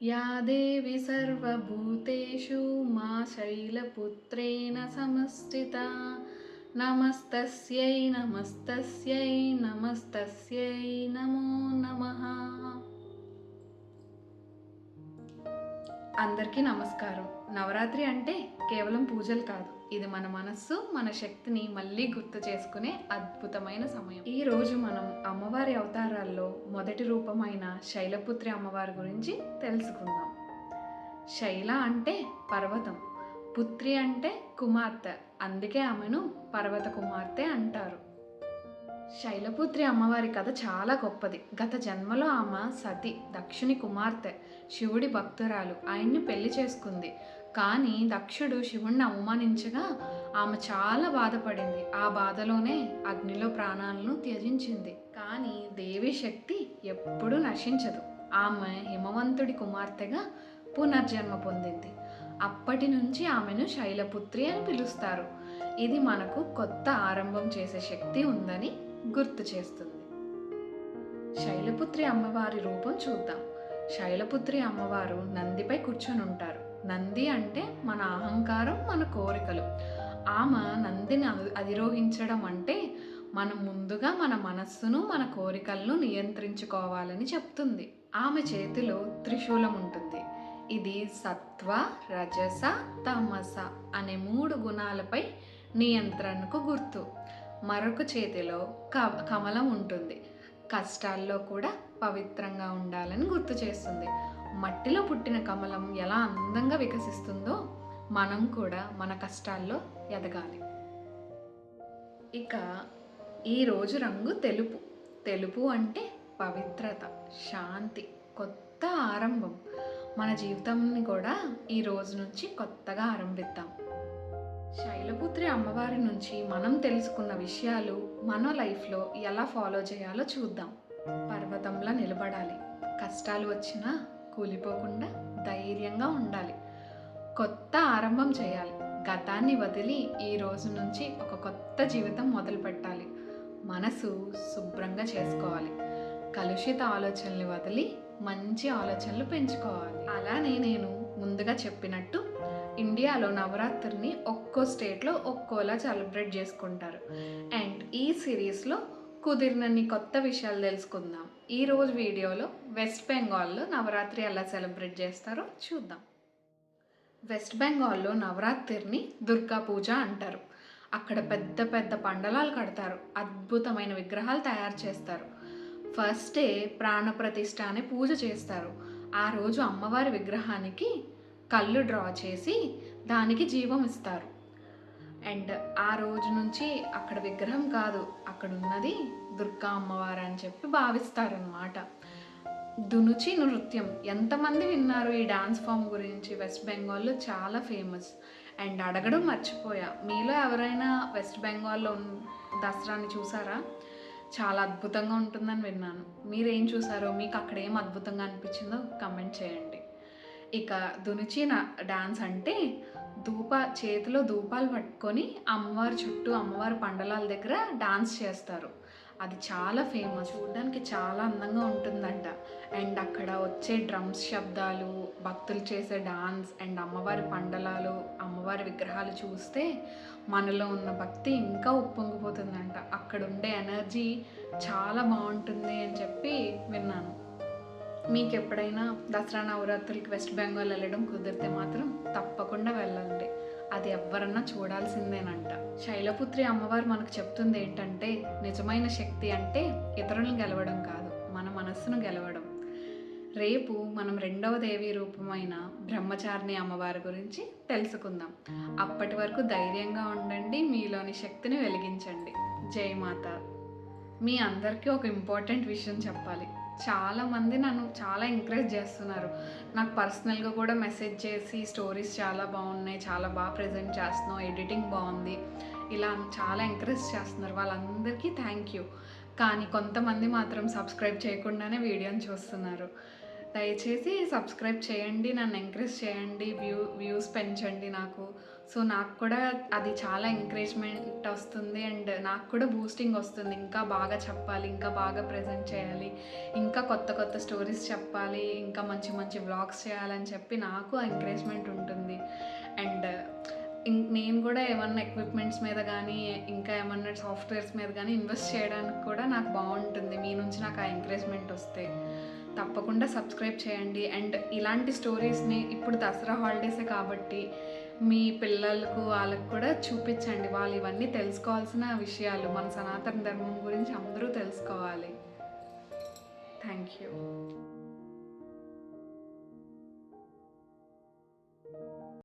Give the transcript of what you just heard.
या देवी सर्वभूतेषु मा शैलपुत्रेण समस्थिता నమస్తస్యై నమస్తస్యై నమస్తస్యై నమో నమః అందరికీ నమస్కారం నవరాత్రి అంటే కేవలం పూజలు కాదు ఇది మన మనస్సు మన శక్తిని మళ్ళీ గుర్తు చేసుకునే అద్భుతమైన సమయం. ఈ రోజు మనం అమ్మవారి అవతారాల్లో మొదటి రూపమైన శైలపుత్రి అమ్మవారి గురించి తెలుసుకుందాం. శైల అంటే పర్వతం పుత్రి అంటే కుమార్తె అందుకే ఆమెను పర్వత కుమార్తె అంటారు. శైలపుత్రి అమ్మవారి కథ చాలా గొప్పది. గత జన్మలో ఆమె సతి దక్షుని కుమార్తె శివుడి భక్తురాలు. ఆయన్ని పెళ్ళి చేసుకుంది. కానీ దక్షుడు శివుణ్ణి అవమానించగా ఆమె చాలా బాధపడింది. ఆ బాధలోనే అగ్నిలో ప్రాణాలను త్యజించింది. కానీ దేవి శక్తి ఎప్పుడూ నశించదు. ఆమె హిమవంతుడి కుమార్తెగా పునర్జన్మ పొందింది. అప్పటి నుంచి ఆమెను శైలపుత్రి అని పిలుస్తారు. ఇది మనకు కొత్త ఆరంభం చేసే శక్తి ఉందని గుర్తు చేస్తుంది. శైలపుత్రి అమ్మవారి రూపం చూద్దాం. శైలపుత్రి అమ్మవారు నందిపై కూర్చొని ఉంటారు. నంది అంటే మన అహంకారం మన కోరికలు. ఆమె నందిని అధిరోహించడం అంటే మనం ముందుగా మన మనస్సును మన కోరికలను నియంత్రించుకోవాలని చెప్తుంది. ఆమె చేతిలో త్రిశూలం ఉంటుంది. ఇది సత్వ రజస తమస అనే మూడు గుణాలపై నియంత్రణకు గుర్తు. మరొక చేతిలో క కమలం ఉంటుంది. కష్టాల్లో కూడా పవిత్రంగా ఉండాలని గుర్తు చేస్తుంది. మట్టిలో పుట్టిన కమలం ఎలా అందంగా వికసిస్తుందో మనం కూడా మన కష్టాల్లో ఎదగాలి. ఇక ఈరోజు రంగు తెలుపు. తెలుపు అంటే పవిత్రత శాంతి కొత్త ఆరంభం. మన జీవితాన్ని కూడా ఈ రోజు నుంచి కొత్తగా ఆరంభిద్దాం. శైలపుత్రి అమ్మవారి నుంచి మనం తెలుసుకున్న విషయాలు మన లైఫ్లో ఎలా ఫాలో చేయాలో చూద్దాం. పర్వతంలా నిలబడాలి. కష్టాలు వచ్చినా కూలిపోకుండా ధైర్యంగా ఉండాలి. కొత్త ఆరంభం చేయాలి. గతాన్ని వదిలి ఈ రోజు నుంచి ఒక కొత్త జీవితం మొదలు పెట్టాలి. మనసు శుభ్రంగా చేసుకోవాలి. కలుషిత ఆలోచనలు వదిలి మంచి ఆలోచనలు పెంచుకోవాలి. అలానే నేను ముందుగా చెప్పినట్టు ఇండియాలో నవరాత్రిని ఒక్కో స్టేట్లో ఒక్కోలా సెలబ్రేట్ చేసుకుంటారు. అండ్ ఈ సిరీస్లో కుదిరినన్ని కొత్త విషయాలు తెలుసుకుందాం. ఈరోజు వీడియోలో వెస్ట్ బెంగాల్లో నవరాత్రి ఎలా సెలబ్రేట్ చేస్తారో చూద్దాం. వెస్ట్ బెంగాల్లో నవరాత్రిని దుర్గా పూజ అంటారు. అక్కడ పెద్ద పెద్ద పండలాలు కడతారు. అద్భుతమైన విగ్రహాలు తయారు చేస్తారు. ఫస్ట్ డే ప్రాణప్రతిష్ఠ అనే పూజ చేస్తారు. ఆ రోజు అమ్మవారి విగ్రహానికి కళ్ళు డ్రా చేసి దానికి జీవం ఇస్తారు. అండ్ ఆ రోజు నుంచి అక్కడ విగ్రహం కాదు అక్కడ ఉన్నది దుర్గా అమ్మవారు అని చెప్పి భావిస్తారనమాట దునుచి నృత్యం. ఎంతమంది విన్నారు ఈ డాన్స్ ఫామ్ గురించి? వెస్ట్ బెంగాల్లో చాలా ఫేమస్. అండ్ అడగడం మర్చిపోయా. మీలో ఎవరైనా వెస్ట్ బెంగాల్లో దసరాని చూసారా? చాలా అద్భుతంగా ఉంటుందని విన్నాను. మీరేం చూసారో? మీకు అక్కడ ఏం అద్భుతంగా అనిపించిందో కమెంట్ చేయండి. ఇక దునిచిన డాన్స్ అంటే ధూప చేతిలో ధూపాలు పట్టుకొని అమ్మవారి చుట్టూ అమ్మవారి పండలాల దగ్గర డాన్స్ చేస్తారు. అది చాలా ఫేమస్. చూడడానికి చాలా అందంగా ఉంటుందంట. అండ్ అక్కడ వచ్చే డ్రమ్స్ శబ్దాలు భక్తులు చేసే డాన్స్ అండ్ అమ్మవారి పండలాలు అమ్మవారి విగ్రహాలు చూస్తే మనలో ఉన్న భక్తి ఇంకా ఉప్పొంగిపోతుందంట. అక్కడ ఉండే ఎనర్జీ చాలా బాగుంటుంది అని చెప్పి విన్నాను. మీకు ఎప్పుడైనా దసరా నవరాత్రులకి వెస్ట్ బెంగాల్ వెళ్ళడం కుదిరితే మాత్రం తప్పకుండా వెళ్ళండి అది ఎవరన్నా చూడాల్సిందేనంట. శైలపుత్రి అమ్మవారు మనకు చెప్తుంది ఏంటంటే నిజమైన శక్తి అంటే ఇతరులను గెలవడం కాదు మన మనస్సును గెలవడం. రేపు మనం రెండవ దేవి రూపమైన బ్రహ్మచారిణి అమ్మవారి గురించి తెలుసుకుందాం. అప్పటి వరకు ధైర్యంగా ఉండండి మీలోని శక్తిని వెలిగించండి. జయమాత మీ అందరికీ ఒక ఇంపార్టెంట్ విషయం చెప్పాలి. చాలామంది నన్ను చాలా ఎంకరేజ్ చేస్తున్నారు. నాకు పర్సనల్గా కూడా మెసేజ్ చేసి స్టోరీస్ చాలా బాగున్నాయి చాలా బాగా ప్రజెంట్ చేస్తున్నావు ఎడిటింగ్ బాగుంది. ఇలా చాలా ఎంకరేజ్ చేస్తున్నారు. వాళ్ళందరికీ థ్యాంక్ యూ కానీ కొంతమంది మాత్రం సబ్స్క్రైబ్ చేయకుండానే వీడియోని చూస్తున్నారు. దయచేసి సబ్స్క్రైబ్ చేయండి నన్ను ఎంకరేజ్ చేయండి వ్యూ వ్యూస్ పెంచండి నాకు. సో నాకు కూడా అది చాలా ఎంకరేజ్మెంట్ వస్తుంది అండ్ నాకు కూడా బూస్టింగ్ వస్తుంది. ఇంకా బాగా చెప్పాలి ఇంకా బాగా ప్రజెంట్ చేయాలి ఇంకా కొత్త కొత్త స్టోరీస్ చెప్పాలి ఇంకా మంచి మంచి వ్లాగ్స్ చేయాలని చెప్పి నాకు ఎంకరేజ్మెంట్ ఉంటుంది. అండ్ ఇం- నేను కూడా ఏమన్నా ఎక్విప్మెంట్స్ మీద కానీ ఇంకా ఏమన్నా సాఫ్ట్వేర్స్ మీద కానీ ఇన్వెస్ట్ చేయడానికి కూడా నాకు బాగుంటుంది. మీ నుంచి నాకు ఆ ఎంకరేజ్మెంట్ వస్తే. తప్పకుండా సబ్స్క్రైబ్ చేయండి. అండ్ ఇలాంటి స్టోరీస్ని ఇప్పుడు దసరా హాలిడేసే కాబట్టి మీ పిల్లలకు వాళ్ళకు కూడా చూపించండి. వాళ్ళు ఇవన్నీ తెలుసుకోవాల్సిన విషయాలు. మన సనాతన ధర్మం గురించి అందరూ తెలుసుకోవాలి. Thank you